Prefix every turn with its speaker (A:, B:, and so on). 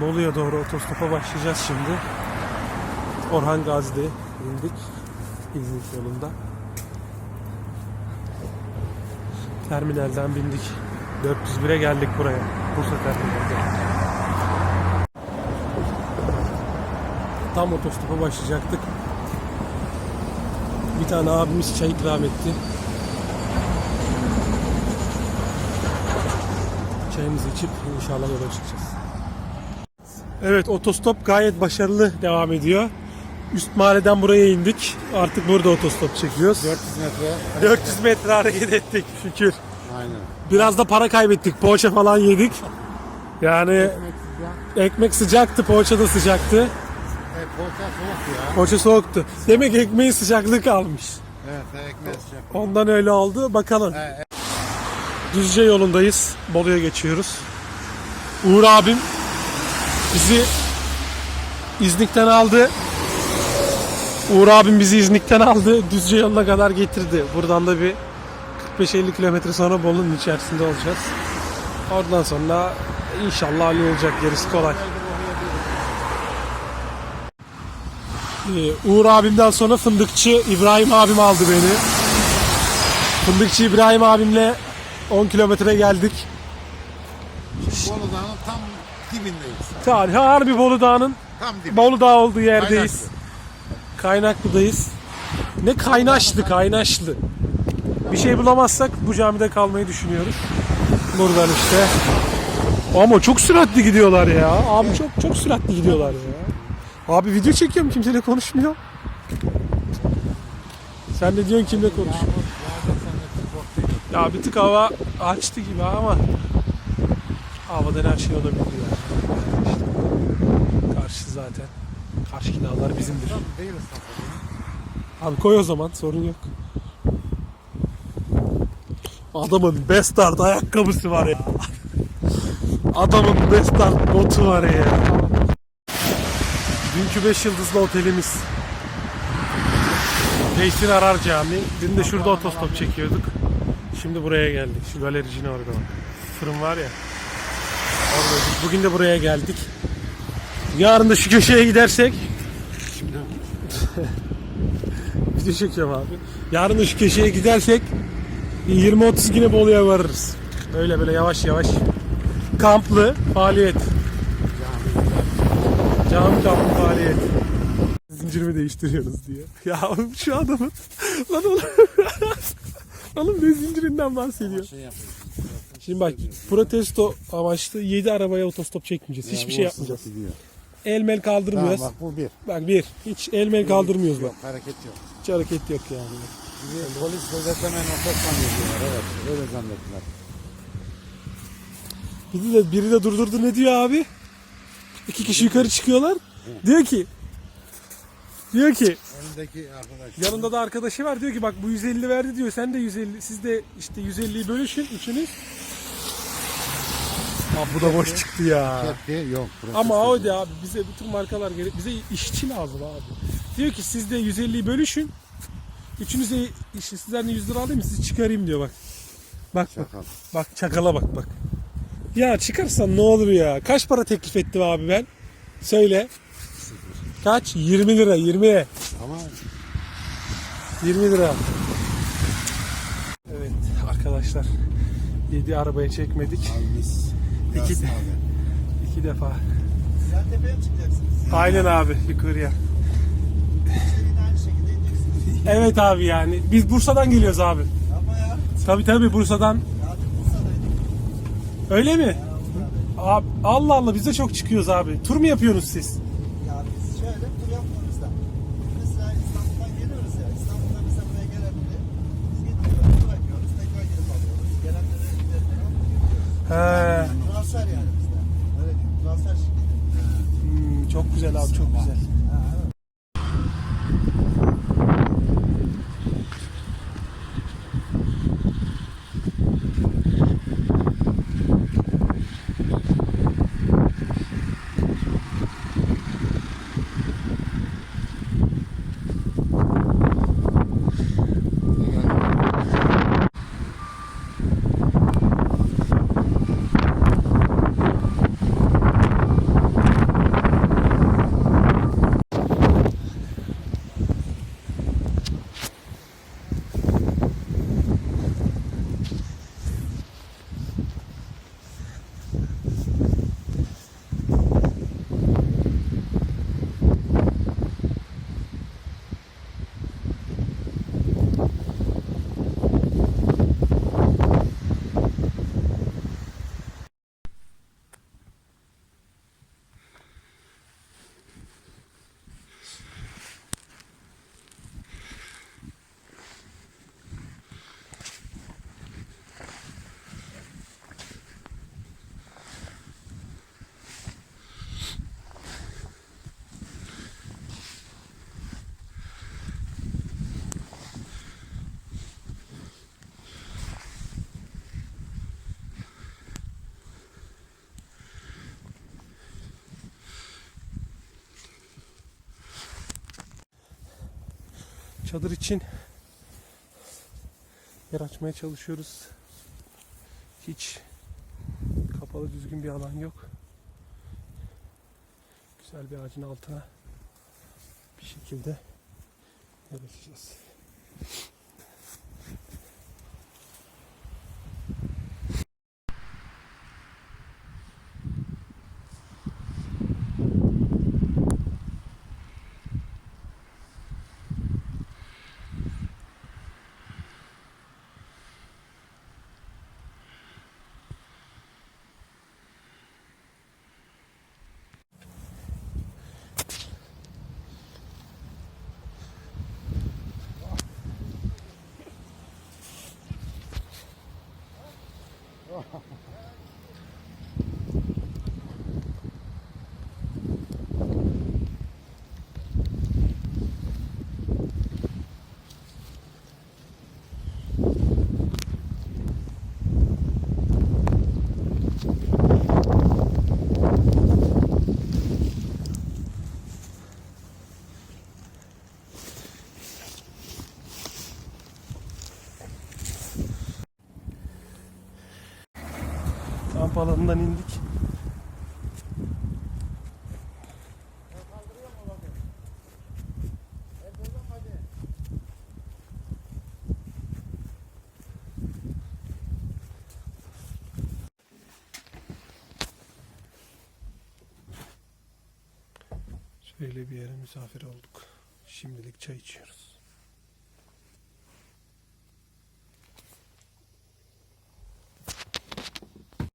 A: Bolu'ya doğru otostopa başlayacağız şimdi. Orhan Gazi'de indik. İznik yolunda. Terminalden bindik. 401'e geldik buraya. Bursa terminalde. Tam otostopa başlayacaktık. Bir tane abimiz çay ikram etti. Çayımızı içip inşallah yola çıkacağız. Evet otostop gayet başarılı devam ediyor. Üst mahalleden buraya indik. Artık burada otostop çekiyoruz.
B: 400 metre.
A: 400 metre hareket ettik şükür.
B: Aynen.
A: Biraz da para kaybettik. Poğaça falan yedik. Yani ekmek sıcaktı, poğaça da sıcaktı.
B: E, poğaça soğuk ya.
A: Poğaça soğuktu. Demek ekmeğin sıcaklığı kalmış.
B: Evet, ekmek sıcak.
A: Ondan öyle oldu. Bakalım.
B: E,
A: Düzce yolundayız. Bolu'ya geçiyoruz. Uğur abim bizi İznik'ten aldı. Uğur abim bizi İznik'ten aldı. Düzce yoluna kadar getirdi. Buradan da bir 45-50 kilometre sonra Bolu'nun içerisinde olacağız. Oradan sonra inşallah hallolacak. Gerisi kolay. Ee, Uğur abimden sonra fındıkçı İbrahim abim aldı beni. Fındıkçı İbrahim abimle 10 kilometre geldik.
B: Bolu tam dibindeyiz.
A: Tarih harbi Bolu Dağı'nın
B: Tam dibi.
A: Bolu Dağı olduğu yerdeyiz.
B: Kaynaklı.
A: Kaynaklı'dayız. Ne kaynaşlı kaynaşlı. Bir şey bulamazsak bu camide kalmayı düşünüyoruz. Buradan işte. Ama çok süratli gidiyorlar ya. Abi çok çok süratli gidiyorlar ya. Abi video çekiyorum kimseyle konuşmuyor. Sen de diyorsun kimle konuş. Ya bir tık hava açtı gibi ama havadan her şey olabilir ya. Zaten. Karşı dağlar bizimdir. Abi koy o zaman sorun yok. Adamın Bestard ayakkabısı var ya. Adamın Bestard botu var ya. Dünkü 5 yıldızlı otelimiz. Zeytin Arar Camii. Dün de şurada otostop çekiyorduk. Şimdi buraya geldik. Şu galericinin orada bak. Fırın var ya. Oradaydık. Bugün de buraya geldik. Yarın da şu köşeye gidersek Video çekiyorum abi. Yarın da şu köşeye gidersek 20-30 güne Bolu'ya varırız. Öyle böyle yavaş yavaş. Kamplı faaliyet. Cami kamplı faaliyet. Zincirimi değiştiriyoruz diye. Ya şu adamın lan oğlum. oğlum ne zincirinden bahsediyor.
B: Şey.
A: Şimdi bak protesto amaçlı 7 arabaya otostop çekmeyeceğiz. Hiçbir şey yapmayacağız.
B: Gidiyor.
A: El mel kaldırmıyoruz.
B: Tamam bak bu bir.
A: Bak bir. Hiç el mel kaldırmıyoruz bak.
B: Yok hareket yok.
A: Hiç hareket yok yani.
B: Bizi polis gözetleme noktası zannediyorlar. Evet öyle zannettiler.
A: Biri de, biri de durdurdu ne diyor abi? İki kişi yukarı çıkıyorlar. Diyor ki Diyor ki
B: Önündeki arkadaş.
A: yanında da arkadaşı var diyor ki bak bu 150 verdi diyor sen de 150 siz de işte 150'yi bölüşün üçünüz. Abi bu da boş çıktı ya.
B: Kepki yok.
A: Ama. Audi abi bize bütün markalar gerek bize işçi lazım abi. Diyor ki siz de 150'yi bölüşün. Üçünüze işte sizden de 100 lira alayım sizi çıkarayım diyor bak. Bak bak.
B: Şaka.
A: Bak çakala bak bak. Ya çıkarsan ne olur ya. Kaç para teklif ettim abi ben? Söyle. Kaç? 20 lira 20.
B: Ama
A: 20 lira. Evet arkadaşlar. 7 arabaya çekmedik.
B: abi biz.
A: İki,
B: abi.
A: iki defa.
C: Sen tepeye mi çıkacaksınız?
A: Aynen abi yukarıya.
C: Yine aynı şekilde ineceksiniz.
A: Evet abi yani. Biz Bursa'dan geliyoruz abi.
C: Ama ya.
A: Tabi tabi Bursa'dan.
C: Ya Bursa'daydık.
A: Öyle mi? Abi, Allah Allah biz de çok çıkıyoruz abi. Tur mu yapıyorsunuz siz?
C: Ya biz şöyle tur yapmıyoruz da. Mesela İstanbul'dan geliyoruz ya. İstanbul'dan mesela buraya gelen biri. Biz gidiyoruz, bırakıyoruz. Tekrar gidip alıyoruz. Gelenlere gidenlere alıp gidiyoruz.
A: He.
C: Transfer yani bizde. Diyeyim. Transfer şirketi.
A: Hmm, çok güzel abi çok güzel. Çadır için yer açmaya çalışıyoruz. Hiç kapalı düzgün bir alan yok. Güzel bir ağacın altına bir şekilde yer açacağız. Oh. Alanından indik. Şöyle bir yere misafir olduk. Şimdilik çay içiyoruz.